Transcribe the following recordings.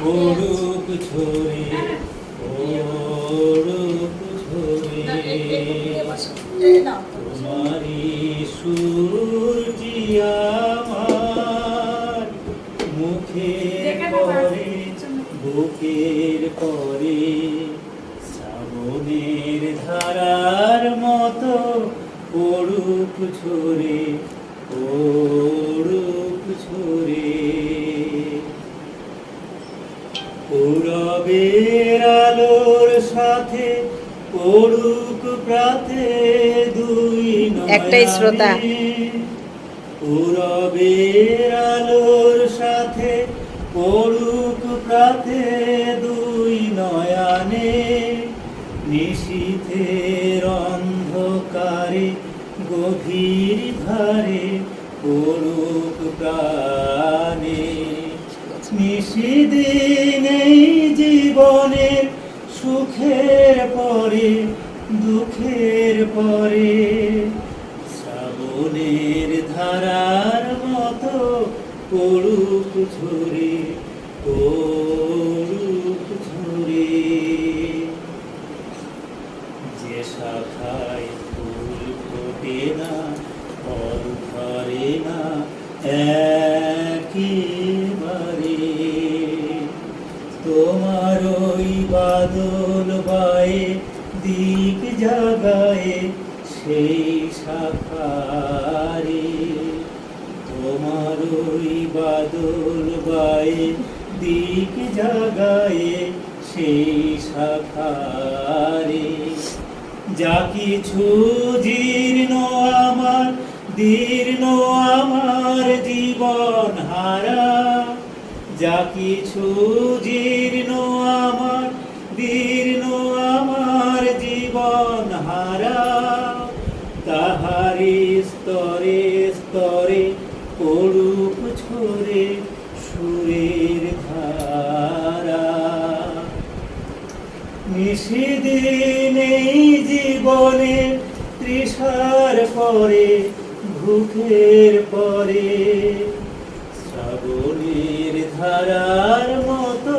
পড়ুক ঝরে পড়ুক ঝরে তোমারি সুরটি আমার মুখের পরে বুকের পরে শ্রাবণের ধারার মতো পড়ুক ঝরে পড়ুক ঝরে পূরবের আলোর সাথে পড়ুক প্রাতে দুই একটাই শ্রোতা। পূরবের আলোর সাথে পড়ুক প্রাতে দুই নয়ানে। নিশীথের অন্ধকারে গভীর ধারে পড়ুক প্রাণে। নিশিদিন এই জীবনের সুখের পরে, দুঃখের পরে। শ্রাবণের ধারার মতো পড়ুক ঝরে পড়ুক ঝরে যে শাখায় ফুল ফোটে না ফল ধরে না বাদল বায়ে, দিক জাগায়ে সেই শাখারে। তোমার ওই বাদল বায়ে, দিক জাগায়ে সেই শাখারে। যা কিছু জীর্ণ আমার, দীর্ণ আমার জীবন হারা। যা কিছু জীর্ণ আমার দীর্ণ আমার জীবন হারা। তাহারি স্তরে স্তরে পড়ুক ছড়ে সুরের ধারা। নিষিদিন এই জীবনে তৃষার পরে, ভুখের পরে, শ্রাবণের ধারার মতো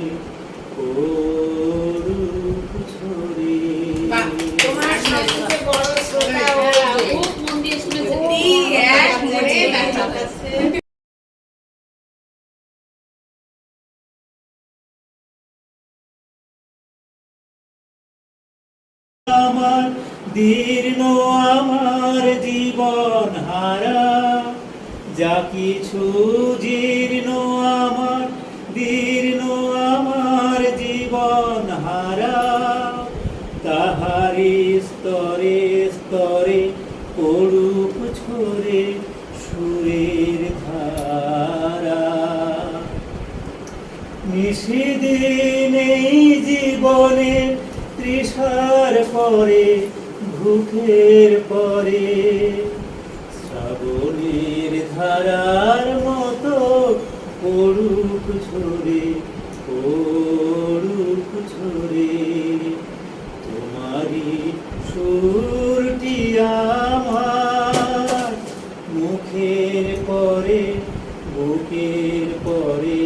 আমার, দীর্ণ আমার জীবন হারা। যা কিছু জীর্ণ আমার, দীর্ণ আমার জীবন হারা। তাহারি স্তরে স্তরে পড়ুক ছড়ে সুরের ধারা। নিষিদিন নেই জীবনে তৃষার পরে ভুখের পরে। শ্রাবণের ধারার মতো পড়ুক ঝরে পড়ুক ঝরে। তোমারি সুরটি আমার, মুখের পরে, বুকের পরে।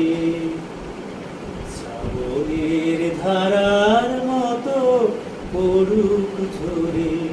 শ্রাবণের ধারার 모르고 저리.